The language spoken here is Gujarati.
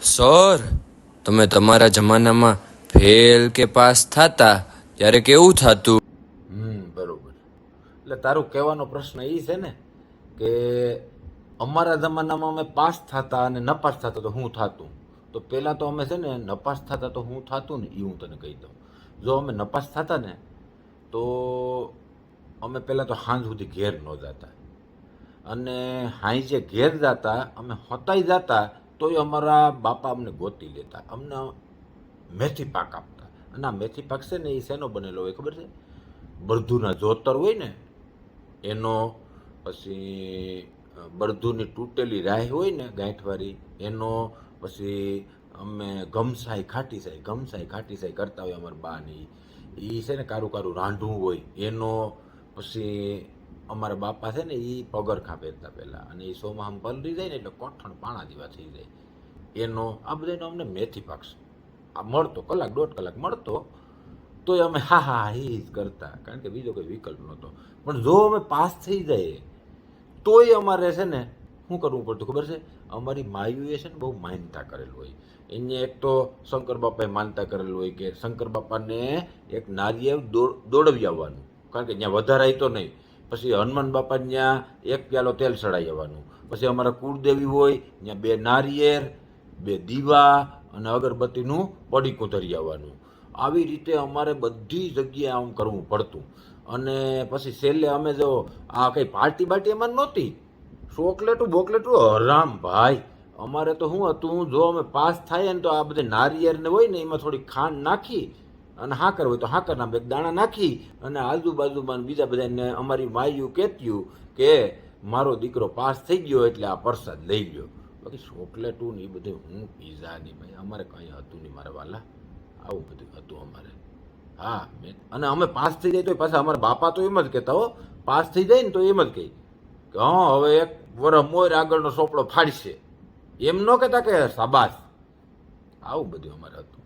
સર, તમે તમારા જમાનામાં ફેલ કે પાસ થતા, ત્યારે કેવું થતું? હમ, બરોબર. એટલે તારું કહેવાનો પ્રશ્ન એ છે ને કે અમારા જમાનામાં અમે પાસ થતા અને નપાસ થતા તો હું થતું. તો પહેલાં તો અમે છે ને નપાસ થતા તો હું થતું ને એ હું તને કહી દઉં. જો અમે નપાસ થતા ને, તો અમે પહેલાં તો સાંજ સુધી ઘેર ન જતા. અને હાંજે ઘેર જતા, અમે હોતાઈ જતા તોય અમારા બાપા અમને ગોતી લેતા, અમને મેથી પાક આપતા. અને આ મેથી પાક છે ને એ શેનો બનેલો હોય ખબર છે? બળધુના જોતર હોય ને, એનો પછી બરધુની તૂટેલી રાહ હોય ને ગાંઠવાળી, એનો પછી અમે ગમસાઈ ખાટી સાઈ ગમસાઈ ખાટી સાઈ કરતા હોય અમારા બાની. એ છે ને કારું કારું રાંઢું હોય, એનો પછી અમારા બાપા છે ને એ પગરખા પહેરતા પહેલાં. અને એ સોમાં આમ પલરી જાય ને એટલે કોઠણ પાણા જેવા થઈ જાય. એનો, આ બધાનો અમને મેથી પાક આ મળતો, કલાક, દોઢ કલાક મળતો, તોય અમે હા હા એ જ કરતા. કારણ કે બીજો કોઈ વિકલ્પ નહોતો. પણ જો અમે પાસ થઈ જાય તોય અમારે છે ને, શું કરવું પડતું ખબર છે? અમારી માયુએ છે ને બહુ માનતા કરેલું હોય. એને એક તો શંકર બાપાએ માનતા કરેલું હોય કે શંકર બાપાને એક નારિયેળ દોડ- દોડવી આવવાનું. કારણ કે ત્યાં વધારાય તો નહીં. પછી હનુમાન બાપા ત્યાં એક પ્યાલો તેલ ચડાવી આવવાનું. પછી અમારા કુળદેવી હોય, ત્યાં બે નારિયેળ બે દીવા અને અગરબત્તીનું પડીકું ધરી આવવાનું. આવી રીતે અમારે બધી જગ્યાએ આમ કરવું પડતું. અને પછી છેલ્લે અમે જો આ કંઈ પાર્ટી બાર્ટી અમારે નહોતી. ચોકલેટું બોકલેટું હરામ ભાઈ. અમારે તો શું હતું, જો અમે પાસ થાય ને તો આ બધે નારિયેળને હોય ને એમાં થોડી ખાંડ નાખી અને હાકર હોય તો હાકરના બે દાણા નાખી અને આજુબાજુમાં બીજા બધાને અમારી માયું કહેત્યું કે મારો દીકરો પાસ થઈ ગયો એટલે આ પ્રસાદ લઈ ગયો. બાકી ચોકલેટું ને એ બધું હું પીઝા નહીં ભાઈ અમારે કંઈ હતું નહીં મારા વાલા. આવું બધું હતું અમારે. હા, મેં અને અમે પાસ થઈ જાય તો પાછા અમારા બાપા તો એમ જ કહેતા હો, પાસ થઈ જાય ને તો એમ જ કહે. કે હા, હવે એક વરસ મોર આગળનો સોપડો ફાડશે. એમ ન કહેતા કે સાબાસ. આવું બધું અમારે હતું.